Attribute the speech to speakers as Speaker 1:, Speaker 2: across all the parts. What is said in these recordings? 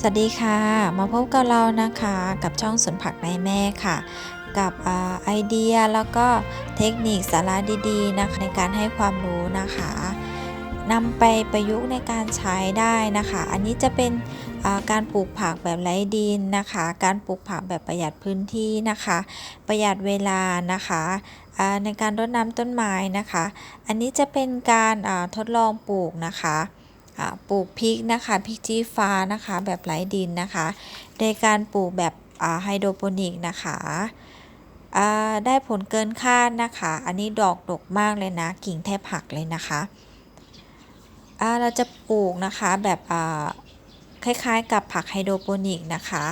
Speaker 1: สวัสดีค่ะ มาพบกับเรานะคะกับช่องสวนผักในแม่ค่ะ กับอไอเดียแล้วก็เทคนิคสาระดีๆนะคะในการให้ความรู้นะคะนำไปประยุกต์ในการใช้ได้นะคะ อันนี้จะเป็นการปลูกผักแบบไร้ดินนะคะ การปลูกผักแบบประหยัดพื้นที่นะคะ ประหยัดเวลานะคะในการรดน้ำต้นไม้นะคะ อันนี้จะเป็นการทดลองปลูกนะคะ ปลูกพริกนะคะพริกชี้ฟ้านะคะแบบไร้ดินนะคะ ในการปลูกแบบไฮโดรโปนิกนะคะได้ผลเกินคาดนะคะ อันนี้ดอกดกมากเลยนะ กิ่งแทบหักเลยนะคะเราจะปลูกนะคะแบบคล้ายๆ กับผักไฮโดรโปนิกนะคะ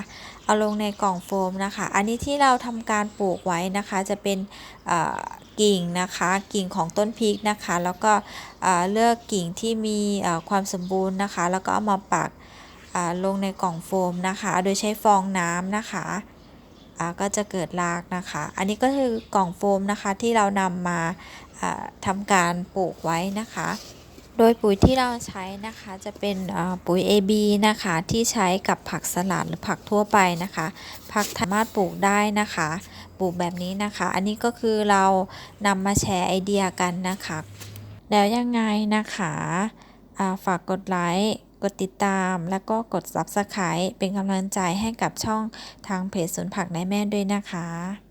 Speaker 1: เอาลงในกล่องโฟมนะคะ อันนี้ที่เราทำการปลูกไว้นะคะ จะเป็น กิ่งนะคะ กิ่งของต้นพริกนะคะ แล้วก็เลือกกิ่งที่มีความสมบูรณ์นะคะ แล้วก็เอามาปักลงในกล่องโฟมนะคะ โดยใช้ฟองน้ำนะคะก็จะเกิดรากนะคะ อันนี้ก็คือกล่องโฟมนะคะที่เรานำมาอ่าทำการปลูกไว้นะคะ โดยปุ๋ยที่เราใช้นะคะจะเป็นปุ๋ย AB นะคะที่ใช้กับผักสลัดหรือผักทั่วไปนะคะ ผักสามารถปลูกได้นะคะ ปลูกแบบนี้นะคะ อันนี้ก็คือเรานำมาแชร์ไอเดียกันนะคะ แล้วยังไงนะคะาฝากกดไลค์กดติดตามแล้วก็กด Subscribe เป็นกำลังใจให้กับช่องทางเพจสวนผักในแม่ด้วยนะคะ